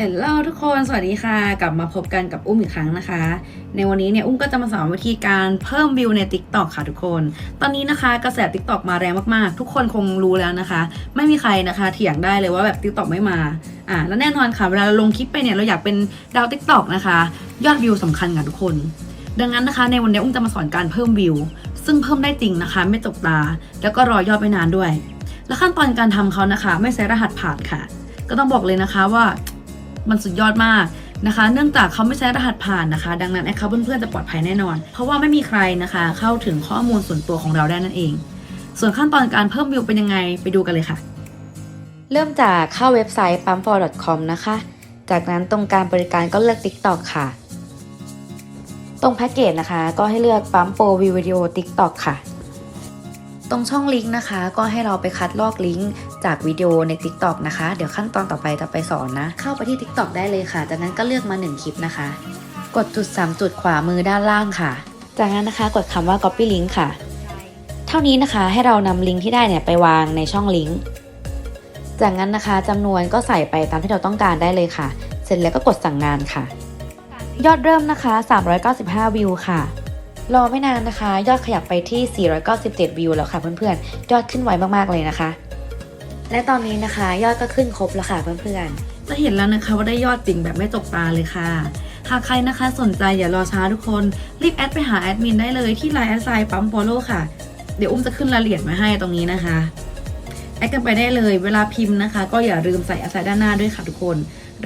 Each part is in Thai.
เฮลโลทุกคนสวัสดีค่ะ กลับมาพบกันกับอุ้มอีกครั้งนะคะ ในวันนี้เนี่ยอุ้มก็จะมาสอนวิธีการเพิ่มวิวใน TikTok ค่ะทุกคน ตอนนี้นะคะกระแส TikTok มาแรงมากๆ ทุกคนคงรู้แล้วนะคะ ไม่มีใครนะคะเถียงได้เลยว่าแบบ TikTok ไม่มาอ่าแล้วแน่นอนค่ะเวลาเราลงคลิปไปเนี่ยเราอยากเป็นดาว TikTok นะคะ ยอดวิวสำคัญค่ะทุกคน ดังนั้นนะคะ ในวันนี้อุ้มจะมาสอนการเพิ่มวิว ซึ่งเพิ่มได้จริงนะคะ ไม่จกตา แล้วก็รอยอดไม่นานด้วย และขั้นตอนการทำเขานะคะ ไม่ใช้รหัสผ่านค่ะ ก็ต้องบอกเลยนะคะว่า มันสุดยอดมากนะคะ เนื่องจากเขาไม่ใช้รหัสผ่านนะคะ ดังนั้นแอคเคาท์เพื่อนๆจะปลอดภัยแน่นอน เพราะว่าไม่มีใครนะคะ เข้าถึงข้อมูลส่วนตัวของเราได้นั่นเอง ส่วนขั้นตอนการเพิ่มวิวเป็นยังไงไปดูกันเลยค่ะ เริ่มจากเข้าเว็บไซต์ pump4.com นะคะ จากนั้นตรงการบริการก็เลือก TikTok ค่ะ ตรงแพ็กเกจนะคะ ก็ให้เลือก Pump Pro View Video TikTok ค่ะ ตรงช่องลิงก์นะคะ ก็ให้เราไปคัดลอกลิงก์จากวิดีโอใน TikTok นะคะ เดี๋ยวขั้นตอนต่อไปจะไปสอนนะ เข้าไปที่ TikTok ได้เลยค่ะ จากนั้นก็เลือกมา 1 คลิปนะคะ กดจุด 3 จุดขวามือด้านล่างค่ะ จากนั้นนะคะกดคำว่า copy link ค่ะ เท่านี้นะคะให้เรานำลิงก์ที่ได้เนี่ยไปวางในช่องลิงก์จากนั้นนะคะจำนวนก็ใส่ไปตามที่เราต้องการได้เลยค่ะ เสร็จแล้วก็กดสั่งงานค่ะ ยอดเริ่มนะคะ 395 วิวค่ะ รอไม่นานนะคะ ยอดขยับไปที่ 497 วิวแล้วค่ะเพื่อนๆ ยอดขึ้นไวมากๆเลยนะคะ และตอนนี้นะคะยอดก็ขึ้นครบแล้วค่ะเพื่อนๆจะเห็นแล้วนะคะว่าได้ยอดจริงแบบไม่ตกตาเลยค่ะ หากใครนะคะสนใจอย่ารอช้าทุกคน รีบแอดไปหาแอดมินได้เลยที่ไลน์แอดไซน์ปั๊มโฟโล่ค่ะ เดี๋ยวอุ้มจะขึ้นรายละเอียดมาให้ตรงนี้นะคะ แอดกันไปได้เลย เวลาพิมพ์นะคะ ก็อย่าลืมใส่อดไซน์ด้านหน้าด้วยค่ะทุกคน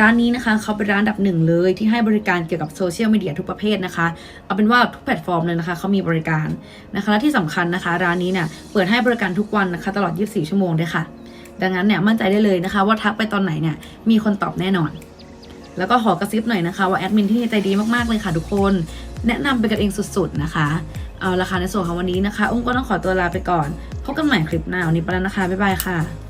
ร้านนี้นะคะเขาเป็นร้านดับหนึ่งเลยที่ให้บริการเกี่ยวกับโซเชียลมีเดียทุกประเภทนะคะ เอาเป็นว่าทุกแพลตฟอร์มเลยนะคะเขามีบริการนะคะและที่สำคัญนะคะ ร้านนี้เนี่ยเปิดให้บริการทุกวันนะคะ ตลอด 24 ชั่วโมงด้วยค่ะ ดังนั้นเนี่ยมั่นใจได้เลยนะคะ ว่าทักไปตอนไหนเนี่ยมีคนตอบแน่นอนแล้วก็ขอกระซิบหน่อยนะคะ ว่าแอดมินที่ใจดีมากๆเลยค่ะทุกคน แนะนำเป็นกันเองสุดๆนะคะ เอาละค่ะในส่วนของวันนี้นะคะ อุ้มก็ต้องขอตัวลาไปก่อน พบกันใหม่คลิปหน้าวันนี้ไปแล้วนะคะ บ๊ายบายค่ะ